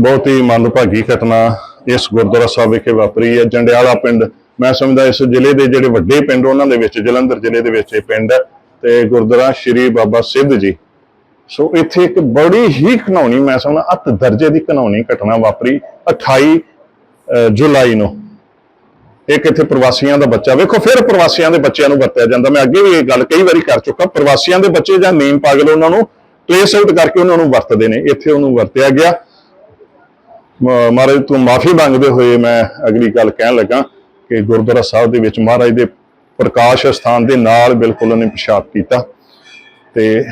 ਬਹੁਤ ਹੀ ਮੰਦਭਾਗੀ ਘਟਨਾ ਇਸ ਗੁਰਦੁਆਰਾ ਸਾਹਿਬ ਵਿਖੇ ਵਾਪਰੀ ਹੈ। ਜੰਡਿਆਲਾ ਪਿੰਡ, ਮੈਂ ਸਮਝਦਾ ਇਸ ਜ਼ਿਲ੍ਹੇ ਦੇ ਜਿਹੜੇ ਵੱਡੇ ਪਿੰਡ ਉਹਨਾਂ ਦੇ ਵਿੱਚ, ਜਲੰਧਰ ਜ਼ਿਲ੍ਹੇ ਦੇ ਵਿੱਚ ਇਹ ਪਿੰਡ ਹੈ ਤੇ ਗੁਰਦੁਆਰਾ ਸ਼੍ਰੀ ਬਾਬਾ ਸਿੱਧ ਜੀ। ਸੋ ਇੱਥੇ ਇੱਕ ਬੜੀ ਹੀ ਘਨਾਉਣੀ ਮੈਂ ਸਮਝਦਾ ਅਤ ਦਰਜੇ ਦੀ ਘਨਾਉਣੀ ਘਟਨਾ ਵਾਪਰੀ 28 ਜੁਲਾਈ ਨੂੰ। ਇੱਕ ਇੱਥੇ ਪ੍ਰਵਾਸੀਆਂ ਦਾ ਬੱਚਾ, ਵੇਖੋ ਫਿਰ ਪ੍ਰਵਾਸੀਆਂ ਦੇ ਬੱਚਿਆਂ ਨੂੰ ਵਰਤਿਆ ਜਾਂਦਾ। ਮੈਂ ਅੱਗੇ ਵੀ ਇਹ ਗੱਲ ਕਈ ਵਾਰੀ ਕਰ ਚੁੱਕਾ, ਪ੍ਰਵਾਸੀਆਂ ਦੇ ਬੱਚੇ ਜਾਂ ਨੀਮ ਪਾਗਲ ਉਹਨਾਂ ਨੂੰ ਪਲੇਸ ਆਊਟ ਕਰਕੇ ਉਹਨਾਂ ਨੂੰ ਵਰਤਦੇ ਨੇ। ਇੱਥੇ ਉਹਨੂੰ ਵਰਤਿਆ ਗਿਆ। ਮਹਾਰਾਜ, ਤੋਂ ਮਾਫੀ ਮੰਗਦੇ ਹੋਏ ਮੈਂ ਅਗਲੀ ਗੱਲ ਕਹਿਣ ਲੱਗਾ ਕਿ ਗੁਰਦੁਆਰਾ ਸਾਹਿਬ ਦੇ ਵਿੱਚ ਮਹਾਰਾਜ ਦੇ ਪ੍ਰਕਾਸ਼ ਸਥਾਨ ਦੇ ਨਾਲ ਬਿਲਕੁਲ ਉਹਨੇ ਪਿਸ਼ਾਬ ਕੀਤਾ ਤੇ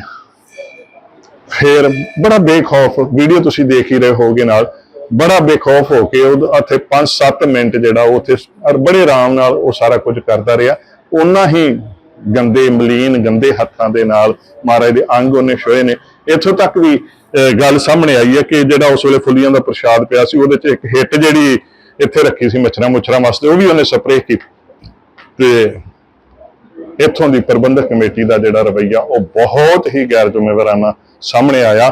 ਫਿਰ ਬੜਾ ਬੇਖੌਫ ਵੀਡੀਓ ਤੁਸੀਂ ਦੇਖ ਹੀ ਰਹੇ ਹੋਗੇ ਨਾਲ, ਬੜਾ ਬੇਖੌਫ ਹੋ ਕੇ ਉਹ ਉੱਥੇ 5-7 ਮਿੰਟ ਜਿਹੜਾ ਉਹ ਉੱਥੇ ਬੜੇ ਆਰਾਮ ਨਾਲ ਉਹ ਸਾਰਾ ਕੁਝ ਕਰਦਾ ਰਿਹਾ। ਉਹਨਾਂ ਹੀ ਗੰਦੇ ਮਲੀਨ, ਗੰਦੇ ਹੱਥਾਂ ਦੇ ਨਾਲ ਮਹਾਰਾਜ ਦੇ ਅੰਗ ਉਹਨੇ ਛੋਏ ਨੇ। ਇੱਥੋਂ ਤੱਕ ਵੀ ਗੱਲ ਸਾਹਮਣੇ ਆਈ ਹੈ ਕਿ ਜਿਹੜਾ ਉਸ ਵੇਲੇ ਫੁੱਲੀਆਂ ਦਾ ਪ੍ਰਸ਼ਾਦ ਪਿਆ ਸੀ, ਉਹਦੇ 'ਚ ਇੱਕ ਹਿੱਟ ਜਿਹੜੀ ਇੱਥੇ ਰੱਖੀ ਸੀ ਮੱਛਰਾਂ ਮੁੱਛਰਾਂ ਵਾਸਤੇ, ਉਹ ਵੀ ਉਹਨੇ ਸਪਰੇਅ ਕੀਤੀ। ਤੇ ਇੱਥੋਂ ਦੀ ਪ੍ਰਬੰਧਕ ਕਮੇਟੀ ਦਾ ਜਿਹੜਾ ਰਵੱਈਆ, ਉਹ ਬਹੁਤ ਹੀ ਗੈਰ ਜ਼ਿੰਮੇਵਾਰਾਨਾ ਸਾਹਮਣੇ ਆਇਆ।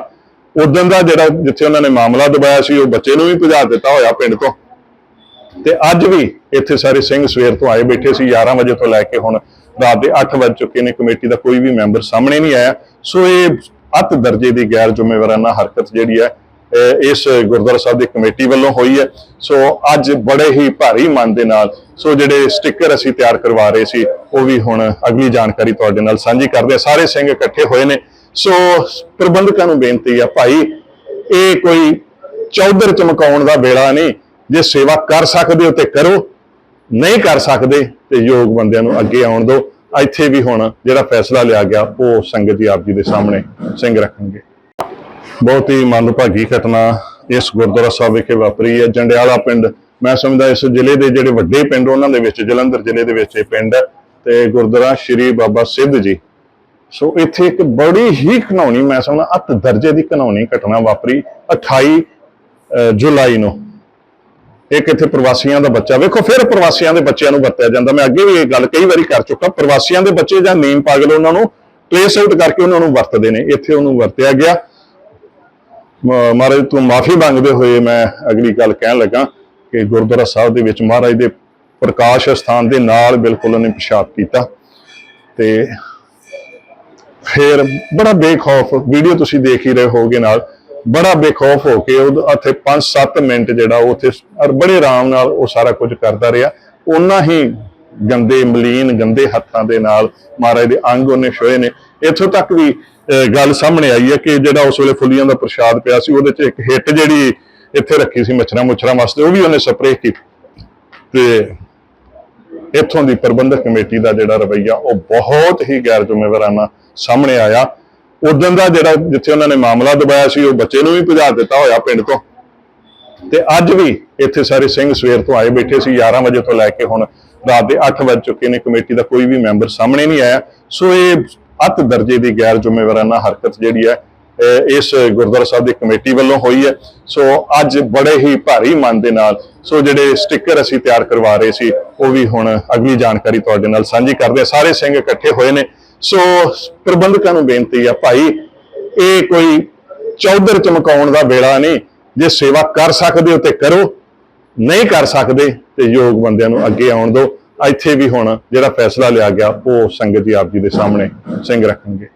ਉਦੋਂ ਦਾ ਜਿਹੜਾ ਜਿੱਥੇ ਉਹਨਾਂ ਨੇ ਮਾਮਲਾ ਦਬਾਇਆ ਸੀ, ਉਹ ਬੱਚੇ ਨੂੰ ਵੀ ਭਜਾ ਦਿੱਤਾ ਹੋਇਆ ਪਿੰਡ ਤੋਂ। ਤੇ ਅੱਜ ਵੀ ਇੱਥੇ ਸਾਰੇ ਸਿੰਘ ਸਵੇਰ ਤੋਂ ਆਏ ਬੈਠੇ ਸੀ 11 ਵਜੇ ਤੋਂ ਲੈ ਕੇ ਹੁਣ ਰਾਤ ਦੇ 8 ਵੱਜ ਚੁੱਕੇ ਨੇ, ਕਮੇਟੀ ਦਾ ਕੋਈ ਵੀ ਮੈਂਬਰ ਸਾਹਮਣੇ ਨਹੀਂ ਆਇਆ। ਸੋ ਇਹ ਅਤ ਦਰਜੇ ਦੀ ਗੈਰ ਜ਼ਿੰਮੇਵਾਰਾਨਾ ਹਰਕਤ ਜਿਹੜੀ ਹੈ ਇਸ ਗੁਰਦੁਆਰਾ ਸਾਹਿਬ ਦੀ ਕਮੇਟੀ ਵੱਲੋਂ ਹੋਈ ਹੈ। ਸੋ ਅੱਜ ਬੜੇ ਹੀ ਭਾਰੀ ਮਨ ਦੇ ਨਾਲ, ਸੋ ਜਿਹੜੇ ਸਟicker ਅਸੀਂ ਤਿਆਰ ਕਰਵਾ ਰਹੇ ਸੀ, ਉਹ ਵੀ ਹੁਣ ਅਗਲੀ ਜਾਣਕਾਰੀ ਤੁਹਾਡੇ ਨਾਲ ਸਾਂਝੀ ਕਰਦੇ ਹਾਂ। ਸਾਰੇ ਸਿੰਘ ਇਕੱਠੇ ਹੋਏ ਨੇ। ਸੋ ਪ੍ਰਬੰਧਕਾਂ ਨੂੰ ਬੇਨਤੀ ਆ, ਭਾਈ, ਇਹ ਕੋਈ ਚੌਧਰ ਚਮਕਾਉਣ ਦਾ ਵੇਲਾ ਨਹੀਂ। ਜੇ ਸੇਵਾ ਕਰ ਸਕਦੇ ਹੋ ਤੇ ਕਰੋ। ਨਹੀਂ ਕਰ ਸਕਦੇ ਤੇ ਯੋਗ ਬੰਦਿਆਂ ਨੂੰ ਅੱਗੇ ਆਉਣ ਦਿਓ। ਇੱਥੇ ਵੀ ਹੁਣ ਜਿਹੜਾ ਫੈਸਲਾ ਲਿਆ ਗਿਆ, ਉਹ ਸੰਗਤ ਜੀ ਆਪ ਜੀ ਦੇ ਸਾਹਮਣੇ ਸਿੰਘ ਰੱਖਣਗੇ। ਬਹੁਤ ਹੀ ਮੰਦਭਾਗੀ ਘਟਨਾ ਇਸ ਗੁਰਦੁਆਰਾ ਸਾਹਿਬ ਵਿਖੇ ਵਾਪਰੀ ਹੈ। ਜੰਡਿਆਲਾ ਪਿੰਡ, ਮੈਂ ਸਮਝਦਾ ਇਸ ਜ਼ਿਲ੍ਹੇ ਦੇ ਜਿਹੜੇ ਵੱਡੇ ਪਿੰਡ, ਉਹਨਾਂ ਦੇ ਵਿੱਚ, ਜਲੰਧਰ ਜ਼ਿਲ੍ਹੇ ਦੇ ਵਿੱਚ ਇਹ ਪਿੰਡ ਹੈ ਤੇ ਗੁਰਦੁਆਰਾ ਸ਼੍ਰੀ ਬਾਬਾ ਸਿੱਧ ਜੀ। ਸੋ ਇੱਥੇ ਇੱਕ ਬੜੀ ਹੀ ਘਨਾਉਣੀ ਮੈਂ ਸਮਝਦਾ ਅਤ ਦਰਜੇ ਦੀ ਘਨਾਉਣੀ ਘਟਨਾ ਵਾਪਰੀ 28 ਜੁਲਾਈ ਨੂੰ। ਇੱਕ ਇੱਥੇ ਪ੍ਰਵਾਸੀਆਂ ਦਾ ਬੱਚਾ? ਵੇਖੋ, ਫਿਰ ਪ੍ਰਵਾਸੀਆਂ ਦੇ ਬੱਚਿਆਂ ਨੂੰ ਵਰਤਿਆ ਜਾਂਦਾ। ਮੈਂ ਅੱਗੇ ਵੀ ਇਹ ਗੱਲ ਕਈ ਵਾਰੀ ਕਰ ਚੁੱਕਾ। ਪ੍ਰਵਾਸੀਆਂ ਦੇ ਬੱਚੇ ਜਾਂ ਨੀਮ ਪਾਗਲ ਉਹਨਾਂ ਨੂੰ ਪਲੇਸ ਆਊਟ ਕਰਕੇ ਉਹਨਾਂ ਨੂੰ ਵਰਤਦੇ ਨੇ। ਇੱਥੇ ਉਹਨੂੰ ਵਰਤਿਆ ਗਿਆ। ਮਹਾਰਾਜ, ਤੋਂ ਮਾਫੀ ਮੰਗਦੇ ਹੋਏ ਮੈਂ ਅਗਲੀ ਗੱਲ ਕਹਿਣ ਲੱਗਾ ਕਿ ਗੁਰਦੁਆਰਾ ਸਾਹਿਬ ਦੇ ਵਿੱਚ ਮਹਾਰਾਜ ਦੇ ਪ੍ਰਕਾਸ਼ ਸਥਾਨ ਦੇ ਨਾਲ ਬਿਲਕੁਲ ਉਹਨੇ ਪਿਸ਼ਾਬ ਕੀਤਾ। ਤੇ ਫਿਰ ਬੜਾ ਬੇਖੌਫ ਵੀਡੀਓ ਤੁਸੀਂ ਦੇਖ ਹੀ ਰਹੇ ਹੋਗੇ ਨਾਲ। ਬੜਾ ਬੇਖੌਫ ਹੋ ਕੇ ਉਹ ਉੱਥੇ 5-7 ਮਿੰਟ ਜਿਹੜਾ ਉਹ ਉੱਥੇ ਔਰ ਬੜੇ ਆਰਾਮ ਨਾਲ ਉਹ ਸਾਰਾ ਕੁਝ ਕਰਦਾ ਰਿਹਾ। ਉਹਨਾਂ ਹੀ ਗੰਦੇ ਮਲੀਨ, ਗੰਦੇ ਹੱਥਾਂ ਦੇ ਨਾਲ ਮਹਾਰਾਜ ਦੇ ਅੰਗ ਉਹਨੇ ਛੋਏ ਨੇ। ਇੱਥੋਂ ਤੱਕ ਵੀ ਗੱਲ ਸਾਹਮਣੇ ਆਈ ਹੈ ਕਿ ਜਿਹੜਾ ਉਸ ਵੇਲੇ ਫੁੱਲੀਆਂ ਦਾ ਪ੍ਰਸ਼ਾਦ ਪਿਆ ਸੀ, ਉਹਦੇ 'ਚ ਇੱਕ ਹਿੱਟ ਜਿਹੜੀ ਇੱਥੇ ਰੱਖੀ ਸੀ ਮੱਛਰਾਂ ਮੁੱਛਰਾਂ ਵਾਸਤੇ, ਉਹ ਵੀ ਉਹਨੇ ਸਪਰੇਅ ਕੀਤੀ। ਤੇ ਇੱਥੋਂ ਦੀ ਪ੍ਰਬੰਧਕ ਕਮੇਟੀ ਦਾ ਜਿਹੜਾ ਰਵੱਈਆ, ਉਹ ਬਹੁਤ ਹੀ ਗੈਰ ਜ਼ਿੰਮੇਵਾਰਾਨਾ ਸਾਹਮਣੇ ਆਇਆ। ਉਦੋਂ ਦਾ ਜਿਹੜਾ ਜਿੱਥੇ ਉਹਨਾਂ ਨੇ ਮਾਮਲਾ ਦਬਾਇਆ ਸੀ, ਉਹ ਬੱਚੇ ਨੂੰ ਵੀ ਭਜਾ ਦਿੱਤਾ ਹੋਇਆ ਪਿੰਡ ਤੋਂ। ਤੇ ਅੱਜ ਵੀ ਇੱਥੇ ਸਾਰੇ ਸਿੰਘ ਸਵੇਰ ਤੋਂ ਆਏ ਬੈਠੇ ਸੀ 11 ਵਜੇ ਤੋਂ ਲੈ ਕੇ ਹੁਣ ਰਾਤ ਦੇ 8 ਵੱਜ ਚੁੱਕੇ ਨੇ, ਕਮੇਟੀ ਦਾ ਕੋਈ ਵੀ ਮੈਂਬਰ ਸਾਹਮਣੇ ਨਹੀਂ ਆਇਆ। ਸੋ ਇਹ ਅਤ ਦਰਜੇ ਦੀ ਗੈਰ ਜ਼ਿੰਮੇਵਾਰਾਨਾ ਹਰਕਤ ਜਿਹੜੀ ਹੈ ਇਸ ਗੁਰਦੁਆਰਾ ਸਾਹਿਬ ਦੀ ਕਮੇਟੀ ਵੱਲੋਂ ਹੋਈ ਹੈ। ਸੋ ਅੱਜ ਬੜੇ ਹੀ ਭਾਰੀ ਮਨ ਦੇ ਨਾਲ, ਸੋ ਜਿਹੜੇ ਸਟicker ਅਸੀਂ ਤਿਆਰ ਕਰਵਾ ਰਹੇ ਸੀ, ਉਹ ਵੀ ਹੁਣ ਅਗਲੀ ਜਾਣਕਾਰੀ ਤੁਹਾਡੇ ਨਾਲ ਸਾਂਝੀ ਕਰਦੇ ਸਾਰੇ ਸਿੰਘ ਇਕੱਠੇ ਹੋਏ ਨੇ। ਸੋ ਪ੍ਰਬੰਧਕਾਂ ਨੂੰ ਬੇਨਤੀ ਆ ਭਾਈ, ਇਹ ਕੋਈ ਚੌਧਰ ਚਮਕਾਉਣ ਦਾ ਵੇਲਾ ਨਹੀਂ। ਜੇ ਸੇਵਾ ਕਰ ਸਕਦੇ ਹੋ ਤੇ ਕਰੋ, ਨਹੀਂ ਕਰ ਸਕਦੇ ਤੇ ਯੋਗ ਬੰਦਿਆਂ ਨੂੰ ਅੱਗੇ ਆਉਣ ਦਿਓ। ਇੱਥੇ ਵੀ ਹੁਣ ਜਿਹੜਾ ਫੈਸਲਾ ਲਿਆ ਗਿਆ, ਉਹ ਸੰਗਤ ਜੀ ਆਪ ਜੀ ਦੇ ਸਾਹਮਣੇ ਸਿੰਘ ਰੱਖਣਗੇ।